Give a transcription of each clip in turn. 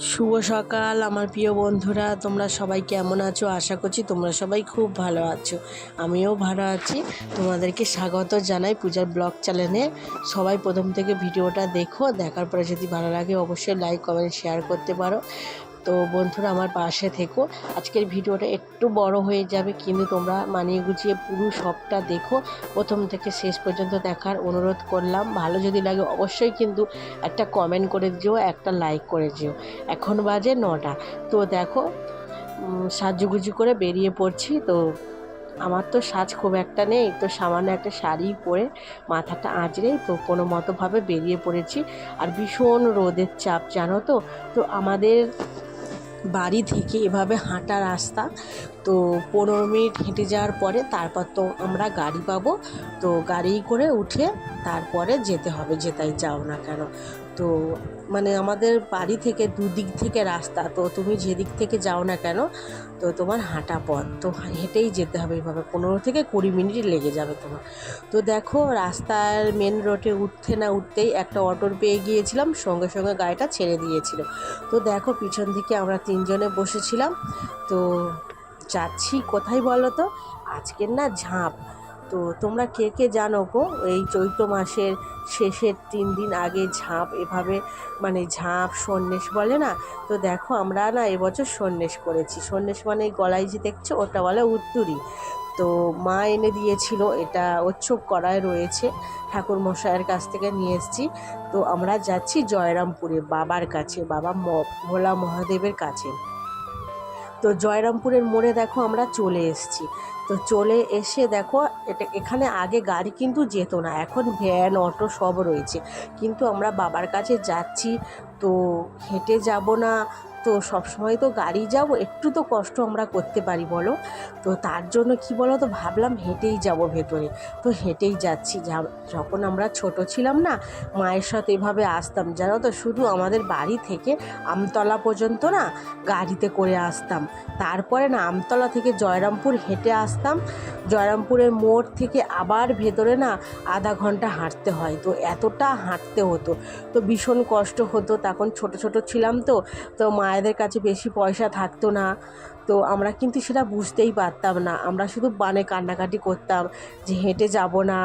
শুভ সকাল, আমার প্রিয় বন্ধুরা। তোমরা সবাই কেমন আছো? আশা করছি তোমরা সবাই খুব ভালো আছো। আমিও ভালো আছি। তোমাদেরকে স্বাগত জানাই পূজার ব্লগ চ্যানেলে। সবাই প্রথম থেকে ভিডিওটা দেখো। দেখার পরে যদি ভালো লাগে, অবশ্যই লাইক কমেন্ট শেয়ার করতে পারো। তো বন্ধুরা আমার পাশে থেকো। আজকের ভিডিওটা একটু বড় হয়ে যাবে, কিন্তু তোমরা মানিয়ে গুছিয়ে পুরো সবটা দেখো। প্রথম থেকে শেষ পর্যন্ত দেখার অনুরোধ করলাম। ভালো যদি লাগে অবশ্যই কিন্তু একটা কমেন্ট করে দিও, একটা লাইক করে দিও। এখন বাজে নটা। তো দেখো সাজুগুজু করে বেরিয়ে পড়ছি। তো আমার তো সাজ খুব একটা নেই, তো সামান্য একটা শাড়ি পরে মাথাটা আঁচড়েই তো কোনো মতোভাবে বেরিয়ে পড়েছি। আর ভীষণ রোদের চাপ, জানো তো? তো আমাদের বাড়ি থেকে এভাবে হাঁটা রাস্তা। তো পনেরো মিনিট হেঁটে যাওয়ার পরে তারপর তো আমরা গাড়ি পাবো। তো গাড়ি করে উঠে তারপরে যেতে হবে, যেতাই যাও না কেন। তো মানে আমাদের বাড়ি থেকে দুদিক থেকে রাস্তা, তো তুমি যেদিক থেকে যাও না কেন, তো তোমার হাঁটা পথ, তো হেঁটেই যেতে হবে এইভাবে পনেরো থেকে কুড়ি মিনিট লেগে যাবে তোমার। তো দেখো রাস্তার মেন রোডে উঠতে না উঠতেই একটা অটোর পেয়ে গিয়েছিলাম, সঙ্গে সঙ্গে গাড়িটা ছেড়ে দিয়েছিল। তো দেখো পিছন থেকে আমরা তিনজনে বসেছিলাম, তো যাচ্ছি কোথায় বলো তো আজকের না ঝাঁপ তো তোমরা কে কে জানো গো? এই চৈত্র মাসের শেষের তিন দিন আগে ঝাঁপ এভাবে মানে ঝাঁপ, সন্ন্যাস বলে না? তো দেখো আমরা না এবছর সন্ন্যাস করেছি। সন্ন্যাস মানে গলায় যে দেখছ ওটা বলে উত্তুরি। তো মা এনে দিয়েছিল, এটা উৎসব করায় রয়েছে। ঠাকুর মশাইয়ের কাছ থেকে নিয়ে এসেছি। তো আমরা যাচ্ছি জয়রামপুরে, বাবার কাছে, বাবা ভোলা মহাদেবের কাছে। তো জয়রামপুরের মোড়ে দেখো আমরা চলে এসেছি। তো চলে এসে দেখো, এটা এখানে আগে গাড়ি কিন্তু যেত না, এখন ভ্যান অটো সব রয়েছে। কিন্তু আমরা বাবার কাছে যাচ্ছি, তো হেঁটে যাব না তো সবসময় তো গাড়ি যাব, একটু তো কষ্ট আমরা করতে পারি, বলো? তো তার জন্য কি বলো তো ভাবলাম হেঁটেই যাব ভেতরে। তো হেঁটেই যাচ্ছি যখন আমরা ছোট ছিলাম না, মায়ের সাথে এভাবে আসতাম, জানো তো? শুধু আমাদের বাড়ি থেকে আমতলা পর্যন্ত না, গাড়িতে করে আসতাম। তারপরে না, আমতলা থেকে জয়রামপুর হেঁটে আসতাম। জয়রামপুরের মোড় থেকে আবার ভেতরে না, আধা ঘণ্টা হাঁটতে হয়। তো এতটা হাঁটতে হতো। তো ভীষণ কষ্ট হতো। তখন ছোট ছোট ছিলাম তো তো মায়েদের কাছে বেশি পয়সা থাকতো না। তো আমরা কিন্তু সেটা বুঝতেই পারতাম না। আমরা শুধু বানে কান্নাকাটি করতাম যে হেঁটে যাব না,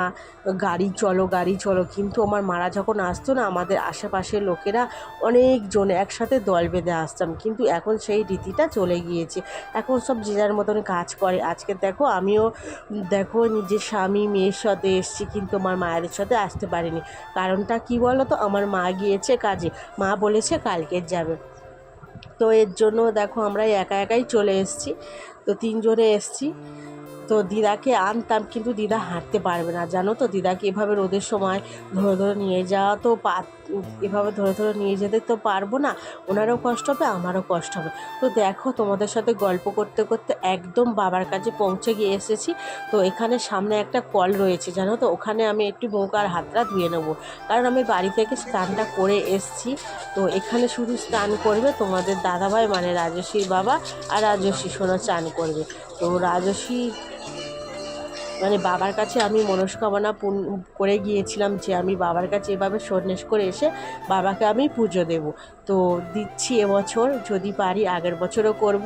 গাড়ি চলো গাড়ি চলো। কিন্তু আমার মারা যখন আসতো না, আমাদের আশেপাশের লোকেরা অনেকজন একসাথে দল বেঁধে আসতাম। কিন্তু এখন সেই রীতিটা চলে গিয়েছে। এখন সব যে যার মতন কাজ করে। আজকে দেখো আমিও দেখো নিজের স্বামী মেয়ের সাথে এসেছি কিন্তু আমার মায়ের সাথে আসতে পারিনি। কারণটা কি বলো তো আমার মা গিয়েছে কাজে। মা বলেছে কালকে যাবে। তো এর জন্য দেখো আমরা একা একাই চলে এসেছি। তো তিনজনে এসেছি। তো দিদাকে আনতাম কিন্তু দিদা হাঁটতে পারবে না। জানো তো, দিদাকে এভাবে রোদের সময় ধরে ধরে নিয়ে যাওয়া তো এভাবে ধরে ধরে নিয়ে যেতে তো পারব না। ওনারও কষ্ট হবে, আমারও কষ্ট হবে। তো দেখো, তোমাদের সাথে গল্প করতে করতে একদম বাবার কাছে পৌঁছে গিয়ে এসেছি। তো এখানে সামনে একটা কল রয়েছে, জানো তো? ওখানে আমি একটু মুখ আর হাতটা ধুয়ে নেব। কারণ আমি বাড়ি থেকে স্নানটা করে এসেছি। তো এখানে শুধু স্নান করবে তোমাদের দাদাভাই মানে রাজস্বীর বাবা আর রাজস্বী সোনা চান করবে। তো রাজস্বী মানে বাবার কাছে আমি মনস্কামনা করে গিয়েছিলাম যে আমি বাবার কাছে এভাবে সন্ন্যাস করে এসে বাবাকে আমি পুজো দেব। তো দিচ্ছি এবছর, যদি পারি আগের বছরও করব।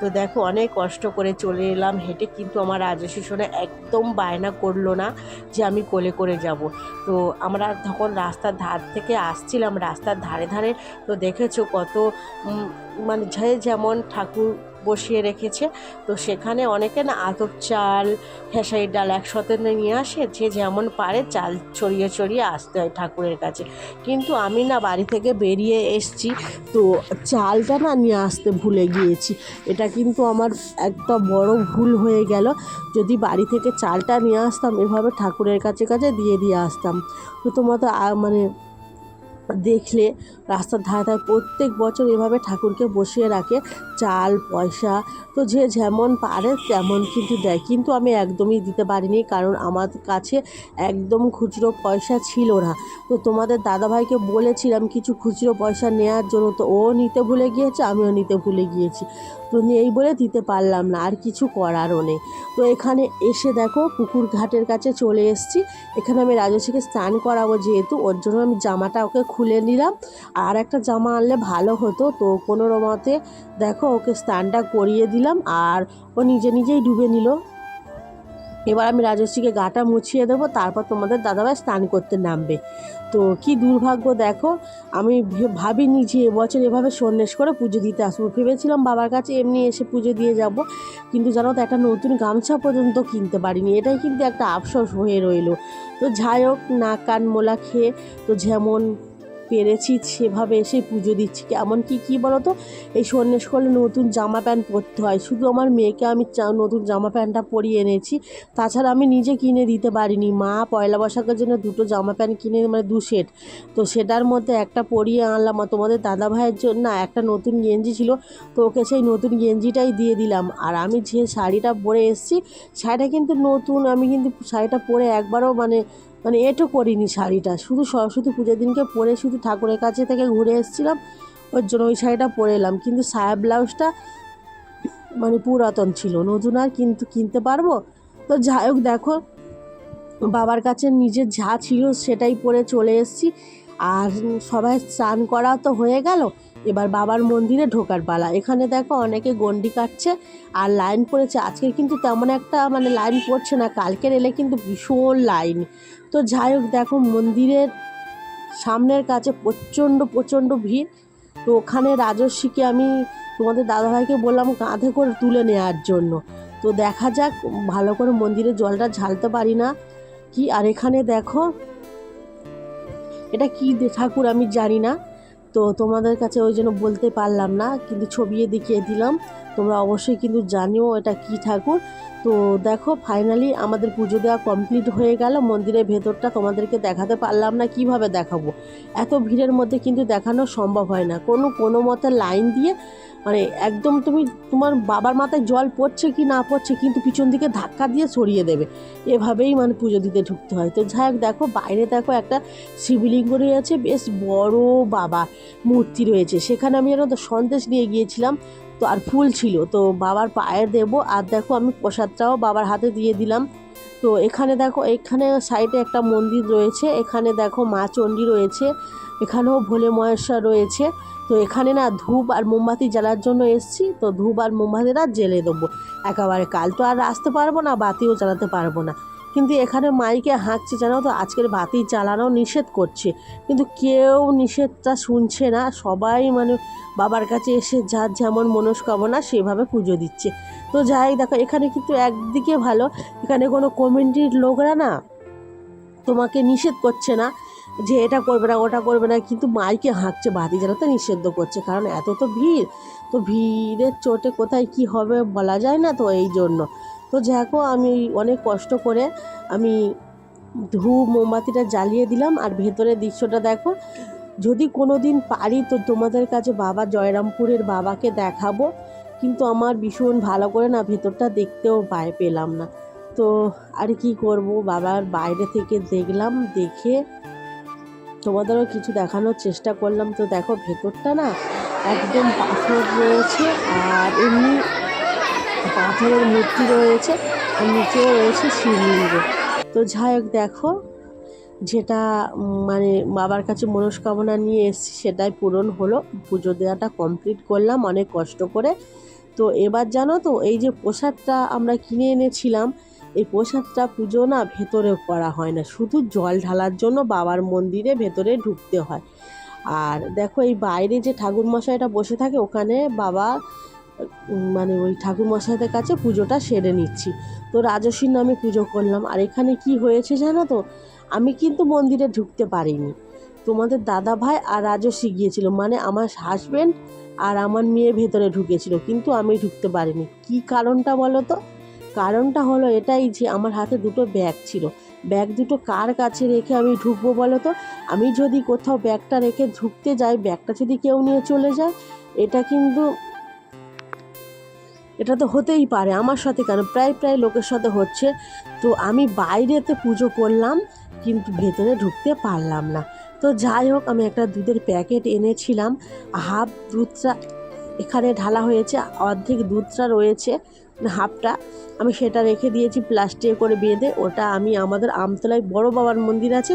তো দেখো অনেক কষ্ট করে চলে এলাম হেঁটে, কিন্তু আমার রাজস্বী সোনা একদম বায়না করল না যে আমি কোলে করে যাব। তো আমরা তখন রাস্তার ধার থেকে আসছিলাম, রাস্তার ধারে ধারে। তো দেখেছ কত মানে যে যেমন ঠাকুর বসিয়ে রেখেছে। তো সেখানে অনেকে না আতপ চাল, খেসারির ডাল একসাথে নিয়ে আসে, যে যেমন পারে চাল ছড়িয়ে ছড়িয়ে আসতে হয় ঠাকুরের কাছে। কিন্তু আমি না বাড়ি থেকে বেরিয়ে এসছি, তো চালটা না নিয়ে আসতে ভুলে গিয়েছি। এটা কিন্তু আমার একটা বড় ভুল হয়ে গেল। যদি বাড়ি থেকে চালটা নিয়ে আসতাম, এভাবে ঠাকুরের কাছে কাছে দিয়ে দিয়ে আসতাম। তো তোমরা তো মানে দেখলে রাস্তার ধারে ধারে প্রত্যেক বছর এভাবে ঠাকুরকে বসিয়ে রাখে, চাল, পয়সা, তো যে যেমন পারে তেমন কিন্তু দেয়। কিন্তু আমি একদমই দিতে পারিনি, কারণ আমার কাছে একদম খুচরো পয়সা ছিল না। তো তোমাদের দাদাভাইকে বলেছিলাম কিছু খুচরো পয়সা নেওয়ার জন্য, তো ও নিতে ভুলে গিয়েছে, আমিও নিতে ভুলে গিয়েছি। তো নেই বলে দিতে পারলাম না, আর কিছু করারও নেই। তো এখানে এসে দেখো পুকুর ঘাটের কাছে চলে এসেছি। এখানে আমি রাজস্বীকে স্নান করাবো যেহেতু, ওর জন্য আমি জামাটা ওকে খুলে নিলাম। আর একটা জামা আনলে ভালো হতো, তো কোনো রমতে দেখো ওকে স্নানটা করিয়ে দিলাম, আর ও নিজে নিজেই ডুবে নিল। এবার আমি রাজশ্রীকে গাটা মুছিয়ে দেবো, তারপর তোমাদের দাদাভাই স্নান করতে নামবে। তো কি দুর্ভাগ্য দেখো, আমি ভাবিনি যে এবছর এভাবে সন্ন্যাস করে পুজো দিতে আসব। ভেবেছিলাম বাবার কাছে এমনি এসে পুজো দিয়ে যাব, কিন্তু জানো তো একটা নতুন গামছা পর্যন্ত কিনতে পারিনি। এটাই কিন্তু একটা আফসোস হয়ে রইল। তো যাই হোক, নাক কান মোলা খেয়ে, তো যেমন পেরেছি, সেভাবে এসে পুজো দিচ্ছি। এমন কি বলো তো এই সন্ন্যাস করলে নতুন জামা প্যান্ট পরতে হয়। শুধু আমার মেয়েকে আমি নতুন জামা প্যান্টটা পরিয়ে এনেছি। তাছাড়া আমি নিজে কিনে দিতে পারিনি। মা পয়লা বৈশাখের জন্য দুটো জামা প্যান্ট কিনে মানে দু সেট। তো সেটার মধ্যে একটা পরিয়ে আনলাম। আর তোমাদের দাদা ভাইয়ের জন্য একটা নতুন গেঞ্জি ছিল। তো ওকে সেই নতুন গেঞ্জিটাই দিয়ে দিলাম। আর আমি যে শাড়িটা পরে এসেছি, শাড়িটা কিন্তু নতুন। আমি কিন্তু শাড়িটা পরে একবারও মানে মানে এটো করিনি শাড়িটা। শুধু সরস্বতী পুজোর দিনকে পরে শুধু ঠাকুরের কাছে থেকে ঘুরে এসেছিলাম, ওর জন্য ওই শাড়িটা পরে এলাম। কিন্তু সায়া ব্লাউজটা মানে পুরাতন ছিল, নতুন আর কিন্তু, কিনতে পারব? তো যাই হোক, দেখো, বাবার কাছে নিজের যা ছিল সেটাই পরে চলে এসেছি। আর সবাই স্নান করা তো হয়ে গেল এবার বাবার মন্দিরে ঢোকার পালা। এখানে দেখো অনেকে গন্ডি কাটছে আর লাইন পড়েছে। আজকে কিন্তু তেমন একটা মানে লাইন পড়ছে না, কালকের এলে কিন্তু ভীষণ লাইন। তো যাই হোক, দেখো মন্দিরের সামনের কাছে প্রচণ্ড প্রচণ্ড ভিড়। তো ওখানে রাজস্বীকে আমি তোমাদের দাদাভাইকে বললাম, কাঁধে করে তুলে নেওয়ার জন্য। তো দেখা যাক, ভালো করে মন্দিরে জলটা ঝালতে পারি না কি। আর এখানে দেখো, এটা কি ঠাকুর আমি জানি না। তো তোমাদের কাছে ওই জন্য বলতে পারলাম না কিন্তু ছবিয়ে দেখিয়ে দিলাম। তোমরা অবশ্যই কিন্তু জানিও এটা কি ঠাকুর। তো দেখো ফাইনালি আমাদের পুজো দেওয়া কমপ্লিট হয়ে গেল। মন্দিরের ভেতরটা তোমাদেরকে দেখাতে পারলাম না, কীভাবে দেখাবো? এত ভিড়ের মধ্যে কিন্তু দেখানো সম্ভব হয় না। কোনো কোনো মতে লাইন দিয়ে মানে একদম তুমি, তোমার বাবার মাথায় জল পড়ছে কি না পড়ছে, কিন্তু পিছন দিকে ধাক্কা দিয়ে সরিয়ে দেবে। এভাবেই মানে পুজো দিতে ঢুকতে হয়। তো যাই হোক, দেখো, বাইরে দেখো একটা শিবলিঙ্গ রয়েছে, বেশ বড় বাবা মূর্তি রয়েছে। সেখানে আমি যেন সন্দেশ নিয়ে গিয়েছিলাম। তো আর ফুল ছিল। তো বাবার পায়ে দেব আর দেখো আমি প্রসাদটাও বাবার হাতে দিয়ে দিলাম। তো এখানে দেখো, এখানে সাইডে একটা মন্দির রয়েছে। এখানে দেখো মা চণ্ডী রয়েছে। এখানেও ভোলে মহেশ্বর রয়েছে। তো এখানে না ধূপ আর মোমবাতি জ্বালার জন্য এসছি। তো ধূপ আর মোমবাতিটা জেলে দেবো। একেবারে কাল তো আর আসতে পারব না, বাতিও জ্বালাতে পারব না। কিন্তু এখানে মাইকে হাঁকছে, জানো তো? আজকের বাতি জ্বালানো নিষেধ করছে। কিন্তু কেউ নিষেধটা শুনছে না। সবাই মানে বাবার কাছে এসে যার যেমন মনস্কামনা সেভাবে পুজো দিচ্ছে। তো যাই, দেখো, এখানে কিন্তু একদিকে ভালো, এখানে কোনো কমিউনিটির লোকরা না তোমাকে নিষেধ করছে না যে এটা করবে না, ওটা করবে না। কিন্তু মাইকে হাঁকছে, বাতি জ্বালাতে নিষিদ্ধ করছে। কারণ এত তো ভিড়। তো ভিড়ের চোটে কোথায় কি হবে বলা যায় না তো এই জন্য। তো দেখো আমি অনেক কষ্ট করে আমি ধূপ মোমবাতিটা জ্বালিয়ে দিলাম আর ভেতরের দৃশ্যটা দেখো। যদি কোনো দিন পারি তো তোমাদের কাছে বাবা জয়রামপুরের বাবাকে দেখাবো। কিন্তু আমার ভীষণ ভালো করে না ভেতরটা দেখতেও পায় পেলাম না। তো আর কি করব, বাবার বাইরে থেকে দেখলাম, দেখে তোমাদেরও কিছু দেখানোর চেষ্টা করলাম। তো দেখো ভেতরটা না একদম পাথর রয়েছে আর এমনি পাথরের মূর্তি রয়েছে আর নিচেও রয়েছে শিবলিঙ্গ তো যাই হোক, দেখো, যেটা মানে বাবার কাছে মনস্কামনা নিয়ে এসেছি, সেটাই পূরণ হলো। পুজো দেওয়াটা কমপ্লিট করলাম, অনেক কষ্ট করে। তো এবার জানো তো, এই যে প্রসাদটা আমরা কিনে এনেছিলাম, এই প্রসাদটা পুজো না ভেতরে করা হয় না। শুধু জল ঢালার জন্য বাবার মন্দিরে ভেতরে ঢুকতে হয়। আর দেখো, এই বাইরে যে ঠাকুর মশাইটা বসে থাকে, ওখানে বাবা মানে ওই ঠাকুর মশাইদের কাছে পুজোটা সেরে নিচ্ছি। তো রাজস্বীর নামে পুজো করলাম। আর এখানে কি হয়েছে জানো তো? আমি কিন্তু মন্দিরে ঢুকতে পারিনি। তোমাদের দাদা ভাই আর রাজস্বী গিয়েছিল। মানে আমার হাজবেন্ড আর আমার মেয়ে ভেতরে ঢুকেছিল। কিন্তু আমি ঢুকতে পারিনি। কি কারণটা বলো তো? কারণটা হলো এটাই যে আমার হাতে দুটো ব্যাগ ছিল। ব্যাগ দুটো কার কাছে রেখে আমি ঢুকবো বলো তো? আমি যদি কোথাও ব্যাগটা রেখে ঢুকতে যাই ব্যাগটা যদি কেউ নিয়ে চলে যায়, এটা কিন্তু এটা তো হতেই পারে, আমার সাথে কেন? প্রায় প্রায় লোকের সাথে হচ্ছে। তো আমি বাইরেতে পুজো করলাম, কিন্তু ভেতরে ঢুকতে পারলাম না। তো যাই হোক, আমি একটা দুধের প্যাকেট এনেছিলাম। হাফ দুধটা এখানে ঢালা হয়েছে, অর্ধেক দুধটা রয়েছে, হাফটা। আমি সেটা রেখে দিয়েছি প্লাস্টিকে করে বেঁধে, ওটা আমি আমাদের আমতলায় বড় বাবার মন্দির আছে,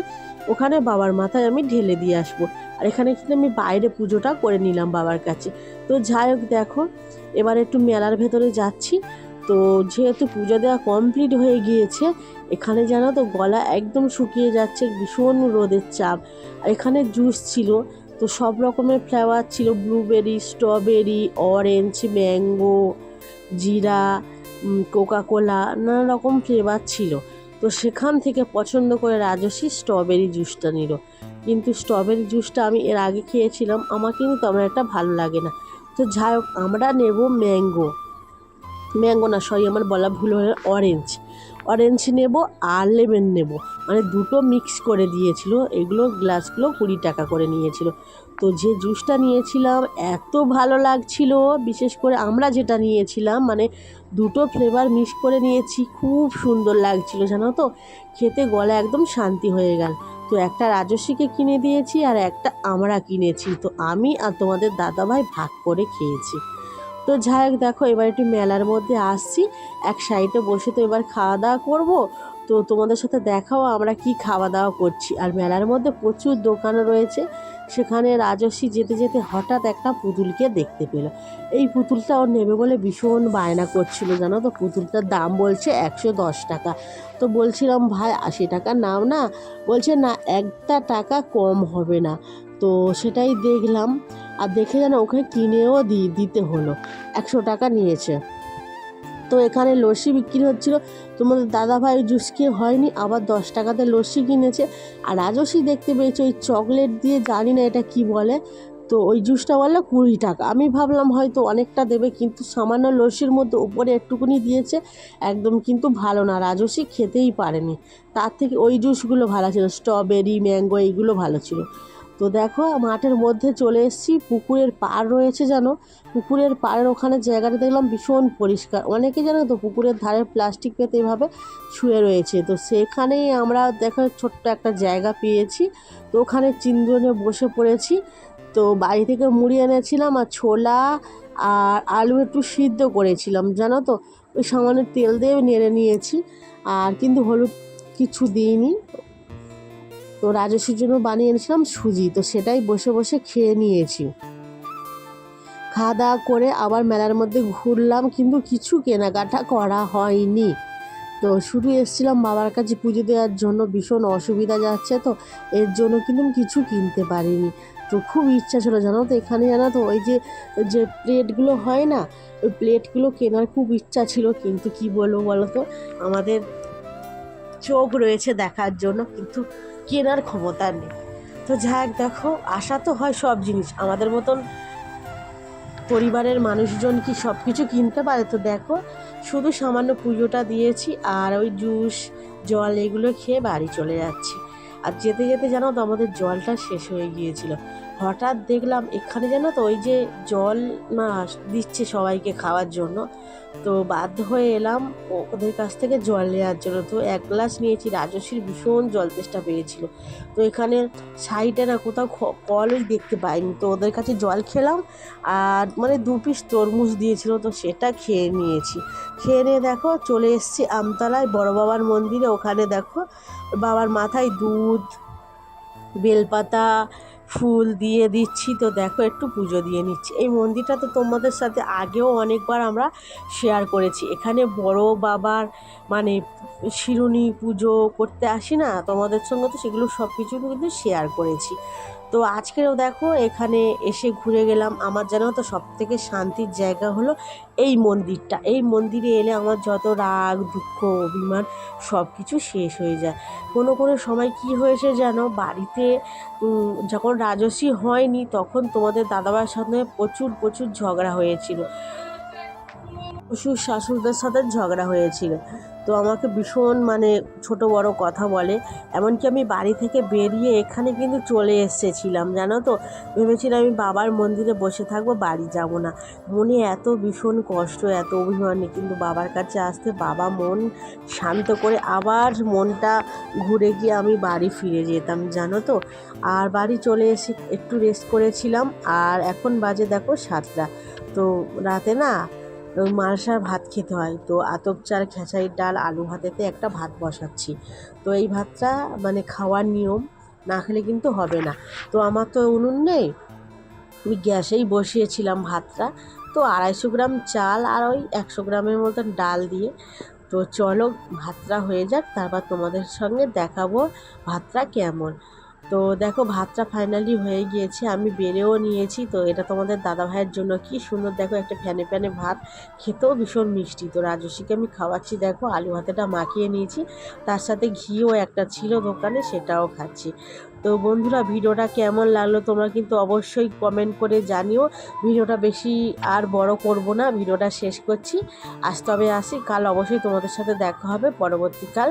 ওখানে বাবার মাথায় আমি ঢেলে দিয়ে আসব। আর এখানে কিন্তু আমি বাইরে পুজোটা করে নিলাম বাবার কাছে। তো যাই হোক দেখো, এবার একটু মেলার ভেতরে যাচ্ছি। তো যেহেতু পুজো দেওয়া কমপ্লিট হয়ে গিয়েছে, এখানে জানো তো গলা একদম শুকিয়ে যাচ্ছে, ভীষণ রোদের চাপ। আর এখানে জুস ছিল তো সব রকমের ফ্লেভার ছিল, ব্লুবেরি, স্ট্রবেরি, অরেঞ্জ, ম্যাঙ্গো, জিরা কোকা কোলা নানা রকম ফ্লেভার ছিল। তো সেখান থেকে পছন্দ করে রাজস্বী স্ট্রবেরি জুসটা নিল। কিন্তু স্ট্রবেরি জুসটা আমি এর আগে খেয়েছিলাম, আমার কিন্তু তেমন একটা ভালো লাগে না। তো যাই হোক, আমরা নেব ম্যাঙ্গো। ম্যাঙ্গো না, সরি, আমার বলা ভুল হয়ে অরেঞ্জ। অরেঞ্জ নেব, আর লেমন নেব। মানে দুটো মিক্স করে দিয়েছিল, এগুলো গ্লাসগুলো কুড়ি টাকা করে নিয়েছিল। তো যে জুসটা নিয়েছিলাম, এত ভালো লাগছিল, বিশেষ করে আমরা যেটা নিয়েছিলাম মানে দুটো ফ্লেভার মিক্স করে নিয়েছি, খুব সুন্দর লাগছিল, জানো তো? খেতে গলা একদম শান্তি হয়ে গেল। তো একটা রাজস্বীকে কিনে দিয়েছি, আর একটা আমরা কিনেছি। তো আমি আর তোমাদের দাদাভাই ভাগ করে খেয়েছি। তো যাই হোক, দেখো, এবার একটু মেলার মধ্যে আসছি। এক সাইডে বসে তো এবার খাওয়া দাওয়া করব। তো তোমাদের সাথে দেখাও আমরা কি খাওয়া দাওয়া করছি। আর মেলার মধ্যে প্রচুর দোকান রয়েছে। সেখানে রাজস্বী যেতে যেতে হঠাৎ একটা পুতুলকে দেখতে পেল। এই পুতুলটা ওর নেবে বলে ভীষণ বায়না করছিল, জানো তো? পুতুলটার দাম বলছে একশো দশ টাকা। তো বলছিলাম, ভাই, আশি টাকা নাও না। বলছে, না, একটা টাকা কম হবে না। তো সেটাই দেখলাম। আর দেখে যেন ওখানে কিনেও দি, দিতে হলো। একশো টাকা নিয়েছে। তো এখানে লস্যি বিক্রি হচ্ছিল। তোমাদের দাদা ভাই জুস খেয়ে হয়নি, আবার দশ টাকাতে লস্যি কিনেছে। আর রাজস্বী দেখতে পেয়েছে ওই চকলেট দিয়ে জানি না এটা কি বলে। তো ওই জুসটা বলল কুড়ি টাকা। আমি ভাবলাম হয়তো অনেকটা দেবে, কিন্তু সামান্য লস্যির মধ্যে উপরে একটুকুনি দিয়েছে। একদম কিন্তু ভালো না। রাজস্বী খেতেই পারেনি। তার থেকে ওই জুসগুলো ভালো ছিল। স্ট্রবেরি, ম্যাঙ্গো, এইগুলো ভালো ছিল। তো দেখো, মাঠের মধ্যে চলে এসেছি। পুকুরের পাড় রয়েছে যেন। পুকুরের পাড়ের ওখানে জায়গাটা দেখলাম ভীষণ পরিষ্কার। অনেকে জানো তো, পুকুরের ধারে প্লাস্টিক পেতে এভাবে শুয়ে রয়েছে। তো সেখানেই আমরা দেখো, ছোট্ট একটা জায়গা পেয়েছি। তো ওখানে তিনজনে বসে পড়েছি। তো বাড়ি থেকে মুড়ি এনেছিলাম আর ছোলা আর আলু একটু সিদ্ধ করেছিলাম, জানো তো? ওই সামান্য তেল দিয়ে নেড়ে নিয়েছি। আর কিন্তু হলুদ কিছু দিইনি। তো রাজস্বীর জন্য বানিয়ে এনেছিলাম সুজি, তো সেটাই বসে বসে খেয়ে নিয়েছি। খাওয়া দাওয়া করে আবার মেলার মধ্যে ঘুরলাম, কিন্তু কিছু কেনাকাটা করা হয়নি। তো শুধু এসেছিলাম বাবার কাছে পুজো দেওয়ার জন্য, ভীষণ অসুবিধা যাচ্ছে, তো এর জন্য কিন্তু কিছু কিনতে পারিনি। তো খুব ইচ্ছা ছিল, জানো তো, এখানে জানো তো, ওই যে যে প্লেটগুলো হয় না, ওই প্লেটগুলো কেনার খুব ইচ্ছা ছিল, কিন্তু কি বলব বলো তো, আমাদের চোখ রয়েছে দেখার জন্য, কিন্তু কেনার ক্ষমতা নেই। তো যাক, দেখো, আশা তো হয় সব জিনিস। আমাদের মতন পরিবারের মানুষজন কি সব কিছু কিনতে পারে? তো দেখো, শুধু সামান্য পুজোটা দিয়েছি আর ওই জুস, জল এগুলো খেয়ে বাড়ি চলে যাচ্ছি। আর যেতে যেতে জানো তো, আমাদের জলটা শেষ হয়ে গিয়েছিল। হঠাৎ দেখলাম এখানে জানো তো ওই যে জল না দিচ্ছে সবাইকে খাওয়ার জন্য। তো বাধ্য হয়ে এলাম ওদের কাছ থেকে জল নেওয়ার জন্য। তো এক গ্লাস নিয়েছি রাজস্বীর ভীষণ জল তেষ্টা পেয়েছিল। তো এখানে সাইডে না কোথাও কলই দেখতে পাইনি। তো ওদের কাছে জল খেলাম আর মানে দু পিস তরমুজ দিয়েছিল, তো সেটা খেয়ে নিয়েছি। খেয়ে নিয়ে দেখো চলে এসেছি আমতলায় বড় বাবার মন্দিরে। ওখানে দেখো বাবার মাথায় দুধ, বেলপাতা ফুল দিয়ে দিচ্ছি। তো দেখো, একটু পুজো দিয়ে নিচ্ছি। এই মন্দিরটা তো তোমাদের সাথে আগেও অনেকবার আমরা শেয়ার করেছি। এখানে বড় বাবার মানে শিরুনি পুজো করতে আসি না, তোমাদের সঙ্গে তো সেগুলো সব কিছু কিন্তু শেয়ার করেছি। তো আজকেও দেখো, এখানে এসে ঘুরে গেলাম। আমার যেন তো সব থেকে শান্তির জায়গা হলো এই মন্দিরটা। এই মন্দিরে এলে আমার যত রাগ, দুঃখ, অভিমান সব কিছু শেষ হয়ে যায়। কোনো কোনো সময় কি হয়েছে যেন বাড়িতে যখন রাজস্বী হয়নি তখন তোমাদের দাদাবার সাথে প্রচুর প্রচুর ঝগড়া হয়েছিল। শ্বশুর শাশুড়দের সাথে ঝগড়া হয়েছিল। তো আমাকে ভীষণ মানে ছোট বড় কথা বলে। এমনকি আমি বাড়ি থেকে বেরিয়ে এখানে কিন্তু চলে এসেছিলাম, জানো তো? ভেবেছিলাম আমি বাবার মন্দিরে বসে থাকব, বাড়ি যাব না। মনে এত ভীষণ কষ্ট, এত অভিমানে, কিন্তু বাবার কাছে আসতে বাবা মন শান্ত করে আবার মনটা ঘুরে গিয়ে আমি বাড়ি ফিরে যেতাম, জানো তো? আর বাড়ি চলে এসে একটু রেস্ট করেছিলাম, আর এখন বাজে দেখো সাতটা। তো রাতে না মালসার ভাত খেতে হয়। তো আতপ চাল খেসারির ডাল, আলু ভাতেতে একটা ভাত বসাচ্ছি। তো এই ভাতটা মানে খাওয়ার নিয়ম না খেলে কিন্তু হবে না। তো আমার তো উনুন নেই। আমি গ্যাসেই বসিয়েছিলাম ভাতটা। তো আড়াইশো গ্রাম চাল আর ওই একশো গ্রামের মতন ডাল দিয়ে। তো চলো ভাতটা হয়ে যাক, তারপর তোমাদের সঙ্গে দেখাবো ভাতটা কেমন। তো দেখো, ভাতটা ফাইনালি হয়ে গিয়েছে, আমি বেড়েও নিয়েছি। তো এটা তোমাদের দাদা ভাইয়ের জন্য কি সুন্দর, দেখো একটা ফ্যানে ফ্যানে ভাত। খেতেও ভীষণ মিষ্টি। তো রাজস্বীকে আমি খাওয়াচ্ছি, দেখো, আলু ভাতেটা মাখিয়ে নিয়েছি। তার সাথে ঘিও একটা ছিল দোকানে, সেটাও খাচ্ছি। তো বন্ধুরা, ভিডিওটা কেমন লাগল তোমরা কিন্তু অবশ্যই কমেন্ট করে জানিও। ভিডিওটা বেশি আর বড় করব না, ভিডিওটা শেষ করছি। আজ তবে আসি, কাল অবশ্যই তোমাদের সাথে দেখা হবে, পরবর্তীকাল।